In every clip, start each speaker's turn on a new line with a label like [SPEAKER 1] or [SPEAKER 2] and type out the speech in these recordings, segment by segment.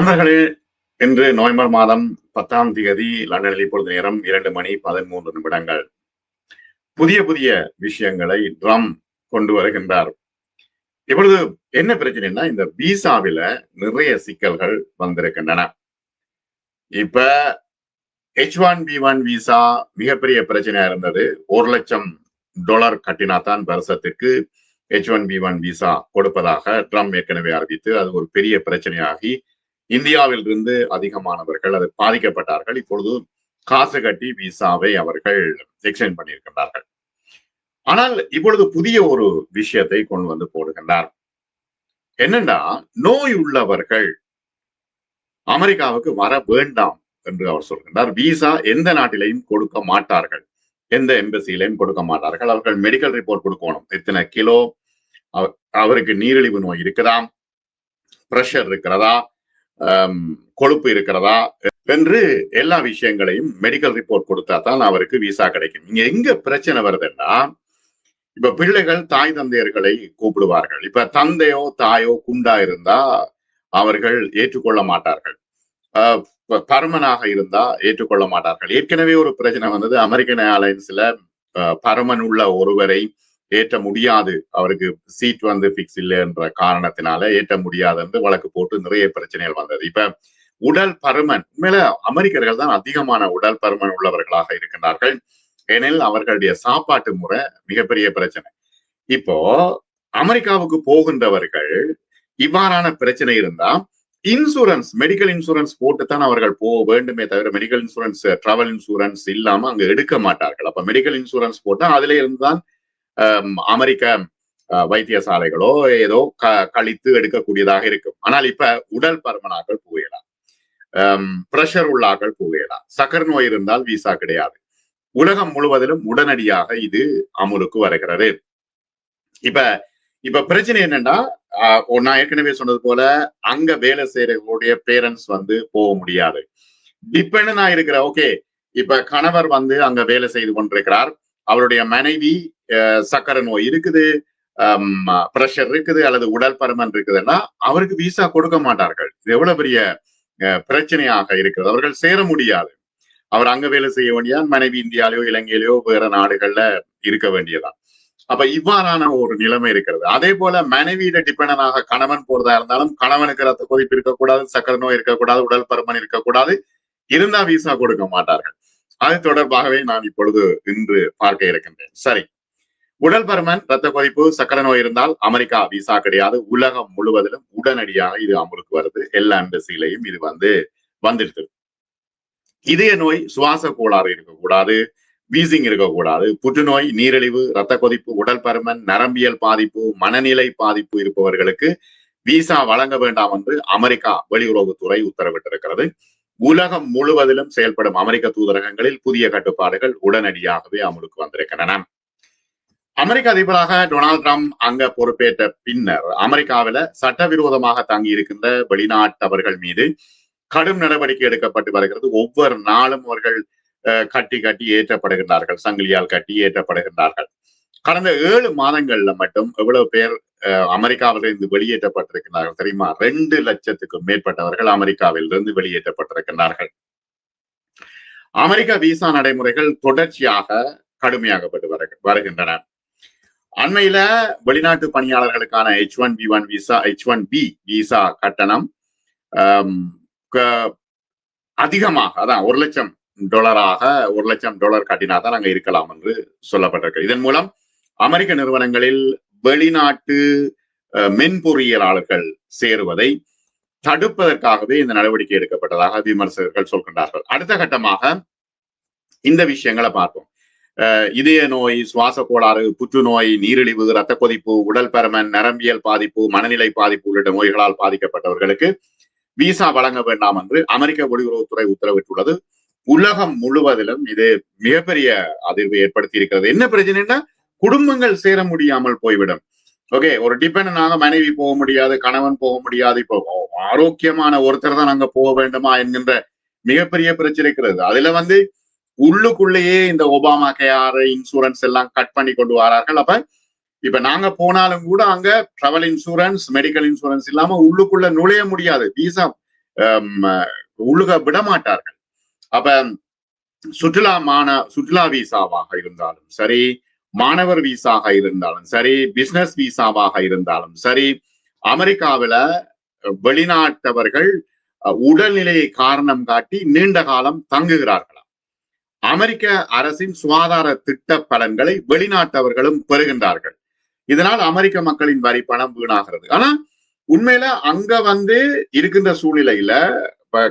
[SPEAKER 1] நண்பர்களே இன்று நவம்பர் மாதம் பத்தாம் தேதி லண்டனில் இப்பொழுது நேரம் இரண்டு மணி பதிமூன்று நிமிடங்கள். புதிய புதிய விஷயங்களை ட்ரம் கொண்டு வருகின்றார். இப்பொழுது என்ன பிரச்சனைனா இந்த விசாவில நிறைய சிக்கல்கள் வந்திருக்கின்றன. இப்ப H one B one visa மிகப்பெரிய பிரச்சனையா இருந்தது. ஒரு லட்சம் டாலர் கட்டினாதான் வருஷத்துக்கு H one B one visa கொடுப்பதாக ட்ரம்ப் ஏற்கனவே அறிவித்து அது ஒரு பெரிய பிரச்சனையாகி இந்தியாவில் இருந்து அதிகமானவர்கள் அது பாதிக்கப்பட்டார்கள். இப்பொழுது காசு கட்டி விசாவை அவர்கள் எக்ஸ்டென்ட் பண்ணியிருக்கின்றார்கள். ஆனால் இப்பொழுது புதிய ஒரு விஷயத்தை கொண்டு வந்து போடுகின்றார். என்னன்னா நோய் உள்ளவர்கள் அமெரிக்காவுக்கு வர வேண்டாம் என்று அவர் சொல்கின்றார். விசா எந்த நாட்டிலையும் கொடுக்க மாட்டார்கள். எந்த எம்பசியிலையும் கொடுக்க மாட்டார்கள். அவர்கள் மெடிக்கல் ரிப்போர்ட் கொடுக்கணும். எத்தனை கிலோ அவருக்கு நீரிழிவு நோய் இருக்குதா? பிரஷர் இருக்கிறதா? கொழுப்பு இருக்கிறதா என்று எல்லா விஷயங்களையும் மெடிக்கல் ரிப்போர்ட் கொடுத்தா தான் அவருக்கு விசா கிடைக்கும். இங்க எங்க பிரச்சனை வருதுன்னா இப்ப பிள்ளைகள் தாய் தந்தையர்களை கூப்பிடுவார்கள். இப்ப தந்தையோ தாயோ குண்டா இருந்தா அவர்கள் ஏற்றுக்கொள்ள மாட்டார்கள். பருமனாக இருந்தா ஏற்றுக்கொள்ள மாட்டார்கள். ஏற்கனவே ஒரு பிரச்சனை வந்தது. அமெரிக்கன் ஏர்லைன்ஸ்ல பருமன் உள்ள ஒருவரை ஏற்ற முடியாது. அவருக்கு சீட் வந்து பிக்ஸ் இல்லைன்ற காரணத்தினால ஏற்ற முடியாது என்று வழக்கு போட்டு நிறைய பிரச்சனைகள் வந்தது. இப்ப உடல் பருமன் உண்மையில அமெரிக்கர்கள் தான் அதிகமான உடல் பருமன் உள்ளவர்களாக இருக்கின்றார்கள். ஏனெனில் அவர்களுடைய சாப்பாட்டு முறை மிகப்பெரிய பிரச்சனை. இப்போ அமெரிக்காவுக்கு போகின்றவர்கள் இவ்வாறான பிரச்சனை இருந்தா இன்சூரன்ஸ் மெடிக்கல் இன்சூரன்ஸ் போட்டுத்தான் அவர்கள் போக வேண்டுமே தவிர மெடிக்கல் இன்சூரன்ஸ் டிராவல் இன்சூரன்ஸ் இல்லாம அங்க எடுக்க மாட்டார்கள். அப்ப மெடிக்கல் இன்சூரன்ஸ் போட்டா அதுல இருந்துதான் அமெரிக்க வைத்தியசாலைகளோ ஏதோ க கழித்து எடுக்கக்கூடியதாக இருக்கும். ஆனால் இப்ப உடல் பருமனாக்கள் புகையலாம். பிரஷர் உள்ளாக்கள் புகையலாம். சக்கர நோய் இருந்தால் விசா கிடையாது. உலகம் முழுவதிலும் உடனடியாக இது அமுலுக்கு வருகிறது. இப்ப இப்ப பிரச்சனை என்னன்னா நான் ஏற்கனவே சொன்னது போல அங்க வேலை செய்யறவங்களுடைய பேரண்ட்ஸ் வந்து போக முடியாது. டிபெண்டா இருக்கிற ஓகே இப்ப கணவர் வந்து அங்க வேலை செய்து கொண்டிருக்கிறார். அவருடைய மனைவி சக்கரை நோய் இருக்குது பிரஷர் இருக்குது அல்லது உடல் பருமன் இருக்குதுன்னா அவருக்கு விசா கொடுக்க மாட்டார்கள். இது எவ்வளவு பெரிய பிரச்சனையாக இருக்கிறது. அவர்கள் சேர முடியாது. அவர் அங்க வேலை செய்ய வேண்டியதான் மனைவி இந்தியாலேயோ இலங்கையிலேயோ வேற நாடுகள்ல இருக்க வேண்டியதான். அப்ப இவ்வாறான ஒரு நிலைமை இருக்கிறது. அதே போல மனைவியிட டிபெண்டனாக கணவன் போறதா இருந்தாலும் கணவனுக்கு ரத்த கொதிப்பு இருக்கக்கூடாது சக்கரை நோய் இருக்கக்கூடாது உடல் பருமன் இருக்கக்கூடாது இருந்தா விசா கொடுக்க மாட்டார்கள். அது தொடர்பாகவே நான் இப்பொழுது இன்று பார்க்க இருக்கின்றேன். சரி. உடல் பருமன் ரத்த கொதிப்பு சக்கர நோய் இருந்தால் அமெரிக்கா விசா கிடையாது. உலகம் முழுவதிலும் உடனடியாக இது அமலுக்கு வருது. எல்லா எம்பசிலையும் இது வந்து வந்துடுது. இதய நோய் சுவாச கோளாறு இருக்கக்கூடாது வீசிங் இருக்கக்கூடாது புற்றுநோய் நீரிழிவு ரத்த கொதிப்பு உடல் பருமன் நரம்பியல் பாதிப்பு மனநிலை பாதிப்பு இருப்பவர்களுக்கு விசா வழங்க வேண்டாம் என்று அமெரிக்கா வெளியுறவுத்துறை உத்தரவிட்டிருக்கிறது. உலகம் முழுவதிலும் செயல்படும் அமெரிக்க தூதரகங்களில் புதிய கட்டுப்பாடுகள் உடனடியாகவே அமலுக்கு வந்திருக்கின்றன. அமெரிக்க அதிபராக டொனால்ட் ட்ரம்ப் அங்க பொறுப்பேற்ற பின்னர் அமெரிக்காவில சட்டவிரோதமாக தங்கி இருக்கின்ற வெளிநாட்டவர்கள் மீது கடும் நடவடிக்கை எடுக்கப்பட்டு வருகிறது. ஒவ்வொரு நாளும் அவர்கள் கட்டி கட்டி ஏற்றப்படுகின்றார்கள். சங்கிலியால் கட்டி ஏற்றப்படுகின்றார்கள். கடந்த ஏழு மாதங்கள்ல மட்டும் எவ்வளவு பேர் அமெரிக்காவில் இருந்து வெளியேற்றப்பட்டிருக்கிறார்கள் தெரியுமா? ரெண்டு லட்சத்துக்கும் மேற்பட்டவர்கள் அமெரிக்காவிலிருந்து வெளியேற்றப்பட்டிருக்கிறார்கள் அமெரிக்க விசா நடைமுறைகள் தொடர்ச்சியாக கடுமையாகப்பட்டு வருகின்றன. அண்மையில வெளிநாட்டு பணியாளர்களுக்கான H one B one visa H one B visa கட்டணம் அதிகமாக அதான் ஒரு லட்சம் டாலராக ஒரு லட்சம் டாலர் கட்டினாதான் அங்க இருக்கலாம் என்று சொல்லப்பட்டிருக்கு. இதன் மூலம் அமெரிக்க நிறுவனங்களில் வெளிநாட்டு மென்பொறியியலாளர்கள் சேருவதை தடுப்பதற்காகவே இந்த நடவடிக்கை எடுக்கப்பட்டதாக விமர்சகர்கள் சொல்கின்றார்கள். அடுத்த கட்டமாக இந்த விஷயங்களை பார்ப்போம். இதய நோய் சுவாச கோளாறு புற்றுநோய் நீரிழிவு ரத்த கொதிப்பு உடல் பருமன் நரம்பியல் பாதிப்பு மனநிலை பாதிப்பு உள்ளிட்ட நோய்களால் பாதிக்கப்பட்டவர்களுக்கு விசா வழங்க வேண்டாம் என்று அமெரிக்க வெளியுறவுத்துறை உத்தரவிட்டுள்ளது. உலகம் முழுவதிலும் இது மிகப்பெரிய அதிர்வு ஏற்படுத்தி இருக்கிறது என்ன பிரச்சனைன்னா குடும்பங்கள் சேர முடியாமல் போய்விடும். ஓகே ஒரு டிபெண்டனாக மனைவி போக முடியாது கணவன் போக முடியாது. இப்போ ஆரோக்கியமான ஒருத்தர் தான் அங்க போக வேண்டுமா என்கின்ற மிகப்பெரிய பிரச்சனை இருக்கிறது. அதுல வந்து உள்ளுக்குள்ளேயே இந்த ஒபாமா கேஆர் இன்சூரன்ஸ் எல்லாம் கட் பண்ணி கொண்டு வரார்கள். அப்ப இப்ப நாங்க போனாலும் கூட அங்க டிராவல் இன்சூரன்ஸ் மெடிக்கல் இன்சூரன்ஸ் இல்லாம உள்ளுக்குள்ள நுழைய முடியாது. விசா உழுக விடமாட்டார்கள் அப்ப சுற்றுலா மாண சுற்றுலா வீசாவாக இருந்தாலும் சரி மாணவர் வீசாக இருந்தாலும் சரி பிசினஸ் வீசாவாக இருந்தாலும் சரி அமெரிக்காவில வெளிநாட்டவர்கள் உடல்நிலையை காரணம் காட்டி நீண்ட காலம் தங்குகிறார்கள். அமெரிக்க அரசின் சுகாதார திட்ட பலன்களை வெளிநாட்டவர்களும் பெறுகின்றார்கள். இதனால் அமெரிக்க மக்களின் வரி பணம் வீணாகிறது. ஆனா உண்மையில அங்க வந்து இருக்கின்ற சூழ்நிலையில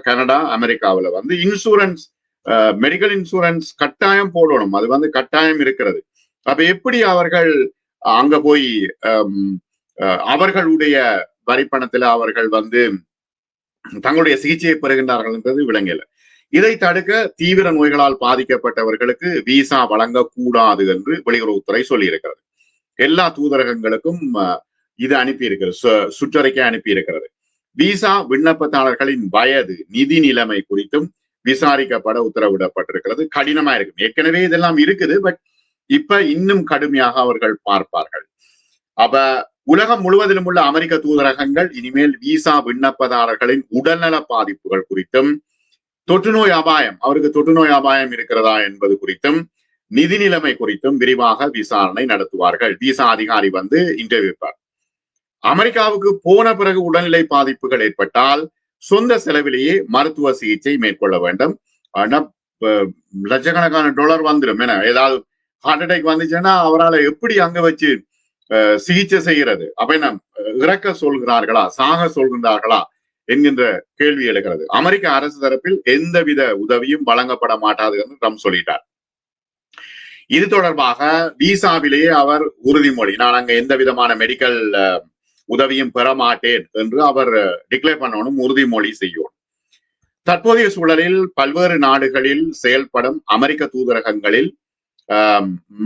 [SPEAKER 1] கனடா அமெரிக்காவில வந்து இன்சூரன்ஸ் மெடிக்கல் இன்சூரன்ஸ் கட்டாயம் போடணும். அது வந்து கட்டாயம் இருக்கிறது. அப்ப எப்படி அவர்கள் அங்க போய் அவர்களுடைய வரிப்பணத்துல அவர்கள் வந்து தங்களுடைய சிகிச்சையை பெறுகின்றார்கள் என்றது விளங்கல இதை தடுக்க தீவிர நோய்களால் பாதிக்கப்பட்டவர்களுக்கு விசா வழங்கக்கூடாது என்று வெளியுறவுத்துறை சொல்லியிருக்கிறது. எல்லா தூதரகங்களுக்கும் இது அனுப்பியிருக்கிறது. சுற்றறிக்கை அனுப்பி இருக்கிறது விசா விண்ணப்பத்தாளர்களின் வயது நிதி நிலைமை குறித்தும் விசாரிக்கப்பட உத்தரவிடப்பட்டிருக்கிறது. கடினமா இருக்கும் ஏற்கனவே இதெல்லாம் இருக்குது பட் இப்ப இன்னும் கடுமையாக அவர்கள் பார்ப்பார்கள். அப்ப உலகம் முழுவதிலும் உள்ள அமெரிக்க தூதரகங்கள் இனிமேல் விசா விண்ணப்பதாரர்களின் உடல்நல பாதிப்புகள் குறித்தும் தொற்றுநோய் அபாயம். அவருக்கு தொற்றுநோய் அபாயம் இருக்கிறதா என்பது குறித்தும் நிதி நிலைமை குறித்தும் விரிவாக விசாரணை நடத்துவார்கள். விசா அதிகாரி வந்து இன்டர்வியூப்பார் அமெரிக்காவுக்கு போன பிறகு உடல்நிலை பாதிப்புகள் ஏற்பட்டால் சொந்த செலவிலேயே மருத்துவ சிகிச்சை மேற்கொள்ள வேண்டும். ஆனா லட்சக்கணக்கான டாலர் வந்துடும் என ஏதாவது ஹார்ட் அட்டாக் வந்துச்சுன்னா அவரால் எப்படி அங்க வச்சு சிகிச்சை செய்கிறது? அப்ப என்ன இறக்க சொல்கிறார்களா? சாக சொல்கிறார்களா? என்கின்ற கேள்வி எழுகிறது. அமெரிக்க அரசு தரப்பில் எந்தவித உதவியும் வழங்கப்பட மாட்டாது என்று ட்ரம்ப் சொல்லிட்டார். இது தொடர்பாக விசாவிலேயே அவர் உறுதிமொழி நான் அங்க எந்த விதமான மெடிக்கல் உதவியும் பெற மாட்டேன் என்று அவர் டிக்ளேர் பண்ணணும் உறுதிமொழி செய்யும். தற்போதைய சூழலில் பல்வேறு நாடுகளில் செயல்படும் அமெரிக்க தூதரகங்களில்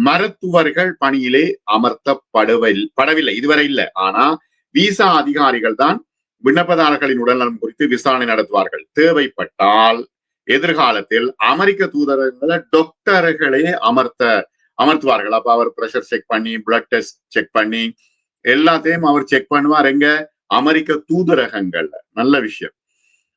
[SPEAKER 1] மருத்துவர்கள் பணியிலே அமர்த்தப்படவில்லை படவில்லை இதுவரை இல்லை. ஆனா விசா அதிகாரிகள் தான் விண்ணப்பதாரர்களின் உடல்நலம் குறித்து விசாரணை நடத்துவார்கள். தேவைப்பட்டால் எதிர்காலத்தில் அமெரிக்க தூதரகங்களை டாக்டர்களே அமர்த்த அமர்த்துவார்கள். அப்ப அவர் ப்ரெஷர் செக் பண்ணி பிளட் டெஸ்ட் செக் பண்ணி எல்லாத்தையும் அவர் செக் பண்ணுவார். எங்க? அமெரிக்க தூதரகங்கள்ல. நல்ல விஷயம்.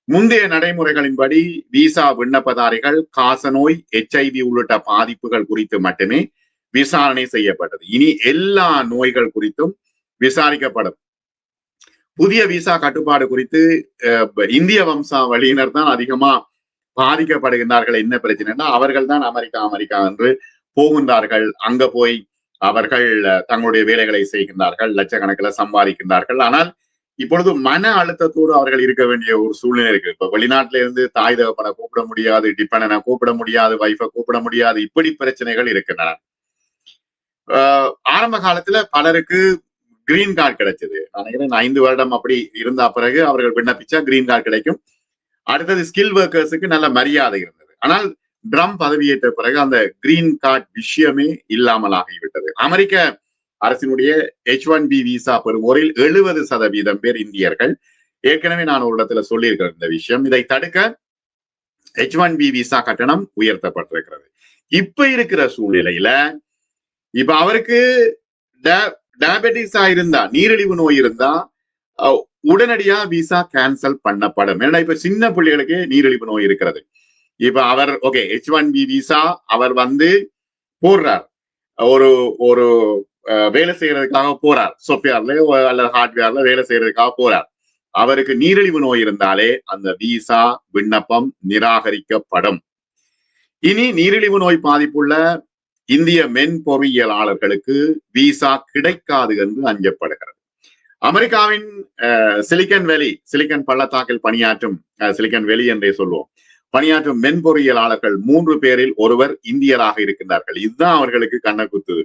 [SPEAKER 1] முந்தைய நடைமுறைகளின்படி விசா விண்ணப்பதாரிகள் காசநோய் எச்ஐவி உள்ளிட்ட பாதிப்புகள் குறித்து மட்டுமே விசாரணை செய்யப்பட்டது. இனி எல்லா நோய்கள் குறித்தும் விசாரிக்கப்படும். புதிய விசா கட்டுப்பாடு குறித்து இந்திய வம்சாவளியினர் தான் அதிகமா பாதிக்கப்படுகின்றார்கள். என்ன பிரச்சனைனா அவர்கள் தான் அமெரிக்கா அமெரிக்கா என்று போகின்றார்கள். அங்க போய் அவர்கள் தங்களுடைய வேலைகளை செய்கின்றார்கள் லட்சக்கணக்கில் சம்பாதிக்கின்றார்கள். ஆனால் இப்பொழுது மன அழுத்தத்தோடு அவர்கள் இருக்க வேண்டிய ஒரு சூழ்நிலை இருக்கு. இப்ப வெளிநாட்டுல இருந்து தாய் தகப்பனை கூப்பிட முடியாது டிப்பனை கூப்பிட முடியாது வைஃபை கூப்பிட முடியாது இப்படி பிரச்சனைகள் இருக்கின்றன. ஆரம்ப காலத்துல பலருக்கு கிரீன் கார்டு கிடைச்சது. நினைக்கிறேன் ஐந்து வருடம் அப்படி இருந்த பிறகு அவர்கள் விண்ணப்பிச்சா கிரீன் கார்டு கிடைக்கும். அடுத்தது ஸ்கில் ஒர்க்கர்ஸுக்கு நல்ல மரியாதை இருந்தது. ஆனால் ட்ரம் பதவியேற்ற பிறகு அந்த கிரீன் கார்டு விஷயமே இல்லாமல் ஆகிவிட்டது. அமெரிக்க அரசினுடைய எச் ஒன் பி விசா பெறுவோரில் எழுபது சதவீதம் பேர் இந்தியர்கள். ஏற்கனவே நான் ஒரு இடத்துல சொல்லியிருக்கிறேன் இந்த விஷயம். இதை தடுக்க எச் ஒன் பி விசா கட்டணம் உயர்த்தப்பட்டிருக்கிறது. இப்ப இருக்கிற சூழ்நிலையில இப்ப அவருக்கு டயபெட்டிஸா இருந்தா நீரிழிவு நோய் இருந்தா உடனடியா விசா கேன்சல் பண்ணப்படும். ஏன்னா இப்ப சின்ன பிள்ளைகளுக்கே நீரிழிவு நோய் இருக்கிறது. இப்ப அவர் okay H one B visa அவர் வந்து போடுறார். ஒரு ஒரு வேலை செய்யறதுக்காக போறார். சொஃப்ட்வேர்ல அல்லது ஹார்ட்வேர்ல வேலை செய்யறதுக்காக போறார். அவருக்கு நீரிழிவு நோய் இருந்தாலே அந்த விசா விண்ணப்பம் நிராகரிக்கப்படும். இனி நீரிழிவு நோய் பாதிப்புள்ள இந்திய மென்பொறியியலாளர்களுக்கு விசா கிடைக்காது என்று அஞ்சப்படுகிறது. அமெரிக்காவின் சிலிக்கன் வேலி சிலிக்கன் பள்ளத்தாக்கில் பணியாற்றும் சிலிக்கன் வேலி என்றே சொல்வோம். பணியாற்றும் மென்பொறியியலாளர்கள் மூன்று பேரில் ஒருவர் இந்தியராக இருக்கின்றார்கள். இதுதான் அவர்களுக்கு கண்ணக்குத்துது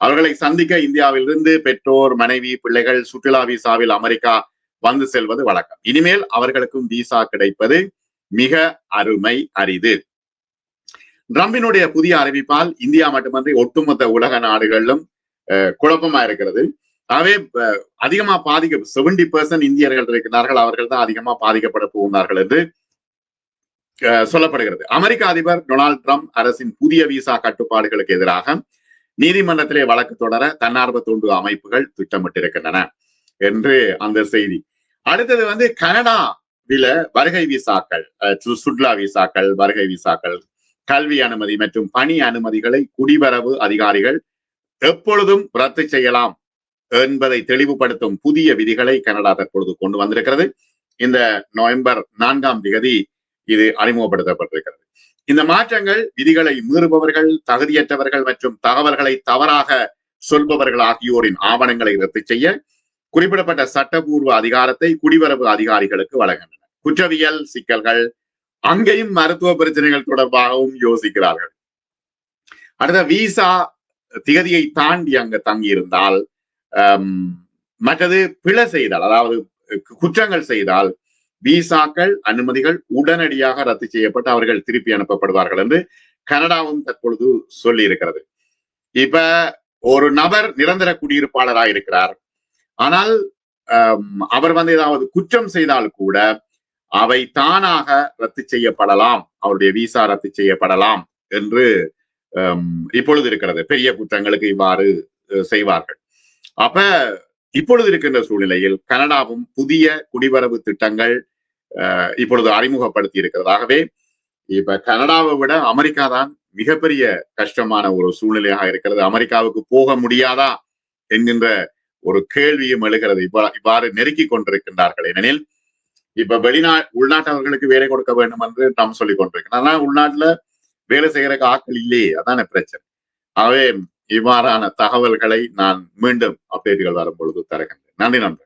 [SPEAKER 1] அவர்களை சந்திக்க இந்தியாவிலிருந்து பெற்றோர் மனைவி பிள்ளைகள் சுற்றுலா விசாவில் அமெரிக்கா வந்து செல்வது வழக்கம். இனிமேல் அவர்களுக்கும் விசா கிடைப்பது மிக அருமை அரிது. ட்ரம்பினுடைய புதிய அறிவிப்பால் இந்தியா மட்டுமன்றி ஒட்டுமொத்த உலக நாடுகளிலும் குழப்பமா இருக்கிறது. ஆகவே அதிகமா பாதிக்க செவன்டி பெர்சன்ட் இந்தியர்கள் இருக்கிறார்கள் அவர்கள் தான் அதிகமா பாதிக்கப்பட போகிறார்கள் என்று சொல்லப்படுகிறது. அமெரிக்க அதிபர் டொனால்ட் ட்ரம்ப் அரசின் புதிய விசா கட்டுப்பாடுகளுக்கு எதிராக நீதிமன்றத்திலே வழக்கு தொடர தன்னார்வ தொண்டு அமைப்புகள் திட்டமிட்டிருக்கின்றன என்று அந்த செய்தி. அடுத்தது வந்து கனடாவில வருகை விசாக்கள் சுற்றுலா விசாக்கள் வருகை விசாக்கள் கல்வி அனுமதி மற்றும் பணி அனுமதிகளை குடிவரவு அதிகாரிகள் எப்பொழுதும் ரத்து செய்யலாம் என்பதை தெளிவுபடுத்தும் புதிய விதிகளை கனடா தற்பொழுது கொண்டு வந்திருக்கிறது. இந்த நவம்பர் நான்காம் திகதி இது அறிமுகப்படுத்தப்பட்டிருக்கிறது. இந்த மாற்றங்கள் விதிகளை மீறுபவர்கள் தகுதியற்றவர்கள் மற்றும் தகவல்களை தவறாக சொல்பவர்கள் ஆகியோரின் ஆவணங்களை ரத்து செய்ய குறிப்பிடப்பட்ட சட்டபூர்வ அதிகாரத்தை குடிவரவு அதிகாரிகளுக்கு வழங்குகின்றன குற்றவியல் சிக்கல்கள் அங்கேயும் மருத்துவ பிரச்சனைகள் தொடர்பாகவும் யோசிக்கிறார்கள். அடுத்த விசா திகதியை தாண்டி அங்க தங்கியிருந்தால் மற்றது பிழை செய்தால் அதாவது குற்றங்கள் செய்தால் விசாக்கள் அனுமதிகள் உடனடியாக ரத்து செய்யப்பட்டு அவர்கள் திருப்பி அனுப்பப்படுவார்கள் என்று கனடாவும் தற்பொழுது சொல்லி இருக்கிறது இப்ப ஒரு நபர் நிரந்தர குடியிருப்பாளராக இருக்கிறார் ஆனால் அவர் வந்து ஏதாவது குற்றம் செய்தால் கூட அவை தானாக ரத்து செய்யப்படலாம். அவருடைய விசா ரத்து செய்யப்படலாம் என்று இப்பொழுது இருக்கிறது. பெரிய குற்றங்களுக்கு இவ்வாறு செய்வார்கள். அப்ப இப்பொழுது இருக்கின்ற சூழ்நிலையில் கனடாவும் புதிய குடிவரவு திட்டங்கள் இப்பொழுது அறிமுகப்படுத்தி இருக்கிறதாகவே இப்ப கனடாவை விட அமெரிக்கா தான் மிகப்பெரிய கஷ்டமான ஒரு சூழ்நிலையாக இருக்கிறது. அமெரிக்காவுக்கு போக முடியாதா? என்கின்ற ஒரு கேள்வியும் எழுகிறது. இவ்வா- இவ்வாறு நெருக்கி கொண்டிருக்கின்றார்கள். ஏனெனில் இப்ப வெளிநா உள்நாட்டவர்களுக்கு வேலை கொடுக்க வேண்டும் என்று நாம் சொல்லிக் கொண்டிருக்கோம் ஆனா உள்நாட்டுல வேலை செய்யறதுக்கு ஆட்கள் இல்லையே அதான பிரச்சனை. ஆகவே இவ்வாறான தகவல்களை நான் மீண்டும் அப்டேட்டுகள் வரும் பொழுது தருகின்றேன். நன்றி நன்றி